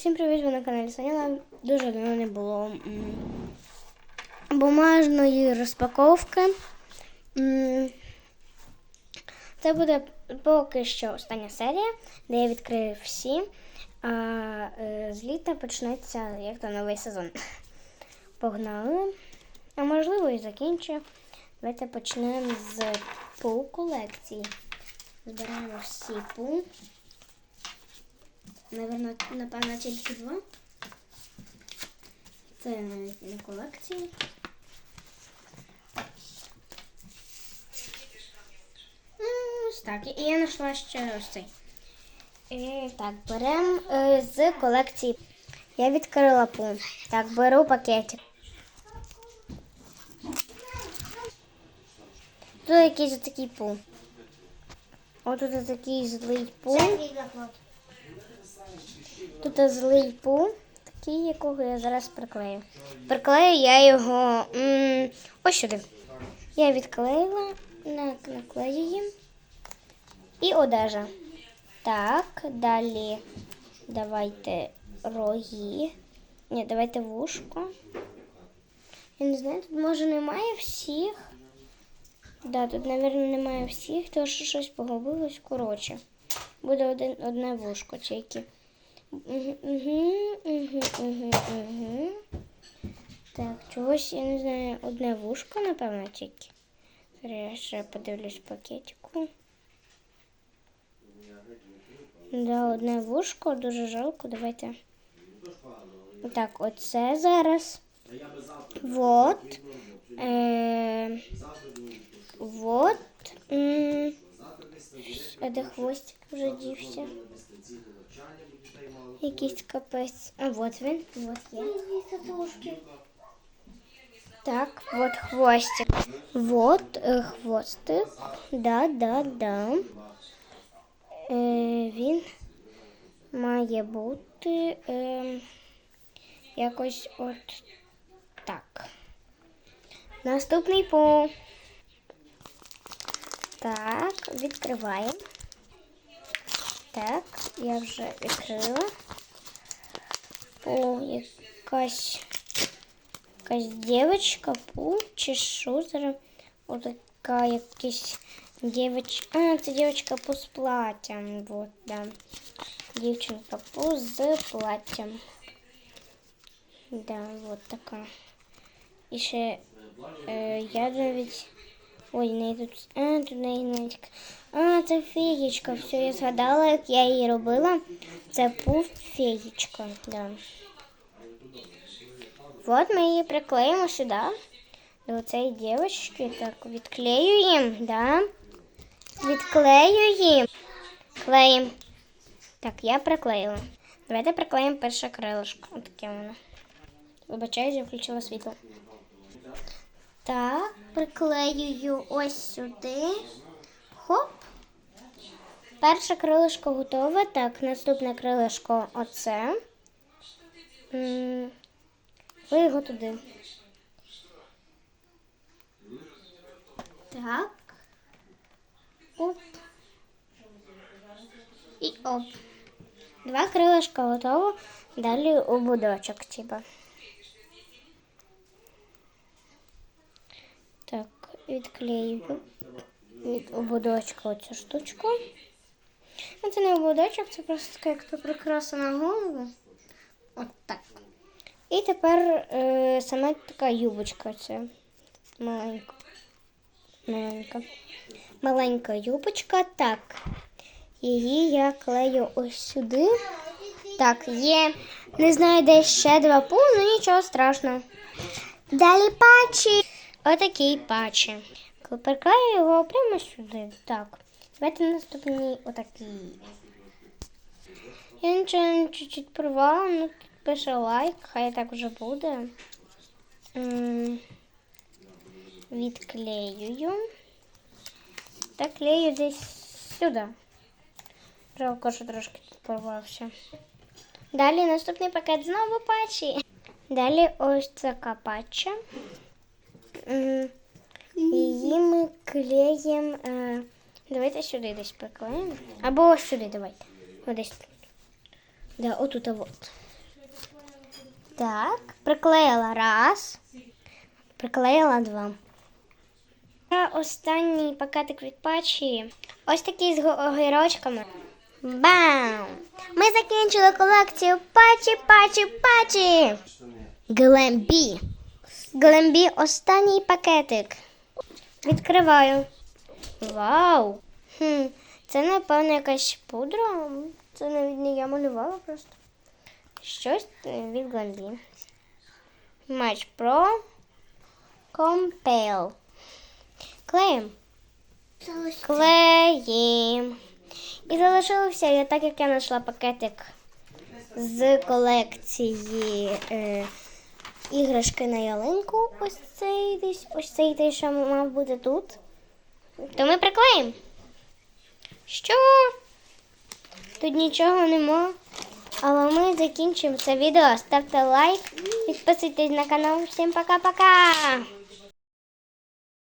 Всім привіт, ви на каналі Саніла. Дуже давно не було бумажної розпаковки. Це буде поки що остання серія, де я відкрию всі. А е, з літа почнеться як то новий сезон. Погнали. А можливо і закінчу. Давайте почнемо з пул колекції. Збираємо всі пул. Наверно, напевно, тільки два. Це не колекції. Ну, так. І я знайшла ще ось цей. І, так, беремо е, з колекції. Я відкрила пул. Так, беру пакетик. Тут якийсь такий пул. Ось тут такий злий пул. Тут злий пул, такий, якого я зараз приклею. Приклею я його м, ось сюди. Я відклеїла, наклею їм. І одежа. Так, далі давайте роги. Ні, давайте вушко. Я не знаю, тут може немає всіх. Да, тут, мабуть, немає всіх, тому що щось погубилось. Коротше, буде один, одне вушко тільки. Угу, угу, угу, угу, угу. Так, чогось, я не знаю, одне вушко, напевно, тільки. Зараз я ще подивлюсь пакетику. Да, одне вушко, дуже жалко. Давайте. Так, оце зараз. Вот. Е, вот. М, А де хвостик вже дівся? Якийсь капець. А вот він, вот є. Так, вот хвостик. Вот е, хвостик. Да, да, да. Е, він має бути е, якось от так. Наступний пул. Так, відкриваємо. Так, я вже відкрила. О, якась якась дівчинка, пу, чи що зараз? Отака якась дівчинка. А, це дівчинка пу з платтям. Вот, да. Дівчинка пу з платтям. Да, вот така. І ще е, я навіть. Ой, не тут. А, тут не. А, це феєчка. Все, я згадала, як я її робила. Це пуф феєчка. Да. Вот ми її приклеїмо сюди. До цієї дівчинки. Так, відклеюємо, да. Відклеюємо. Клеїмо. Так, я приклеїла. Давайте приклеїмо перше крилишко. Отаке воно. Вибачаюсь, я включила світло. Так, приклеюю ось сюди. Хоп. Перше крилишко готове. Так, наступне крилишко оце. Ви його туди. Так. Оп. І оп. Два крилишка готово. Далі ободочок, типа. Так, відклею від ободочка оцю штучку. Ну, це не ободочок, це просто така як прикраса на голову. От так. І тепер е, саме така юбочка. Це маленька. Маленька. Маленька юбочка. Так. Її я клею ось сюди. Так, є. Не знаю, де ще два пул, ну нічого страшного. Далі патчі. Отакий патчі. Приклею його прямо сюди. Так. Давайте наступний отакий. Я нічого чуть-чуть порвала, ну пише лайк, хай так вже буде. М, Відклеюю. Та клею десь сюди. Жалко, що трошки тут порвався. Далі наступний пакет знову патчі. Далі ось така патча. М, Її ми клеїмо. Е, давайте сюди десь приклеїмо. Або ось сюди давайте. Десь. Да, отут, а от. Так, приклеїла раз. Приклеїла два. Та останній пакетик від патчі. Ось такий з огірочками. Бам! Ми закінчили колекцію патчі, патчі, патчі. Глембі. Глембі останній пакетик. Відкриваю. Вау! Хм, це, напевно, якась пудра. Це навіть не я малювала просто. Щось від Глембі. Матч Pro Compel. Клеїм. Клеїм. І залишилося, я так як я знайшла пакетик з колекції е, іграшки на ялинку. Ось цей десь, ось цей те, що мав бути тут. То ми приклеїмо. Що? Тут нічого нема. Але ми закінчимо це відео. Ставте лайк, підписуйтесь на канал. Всім пока-пока!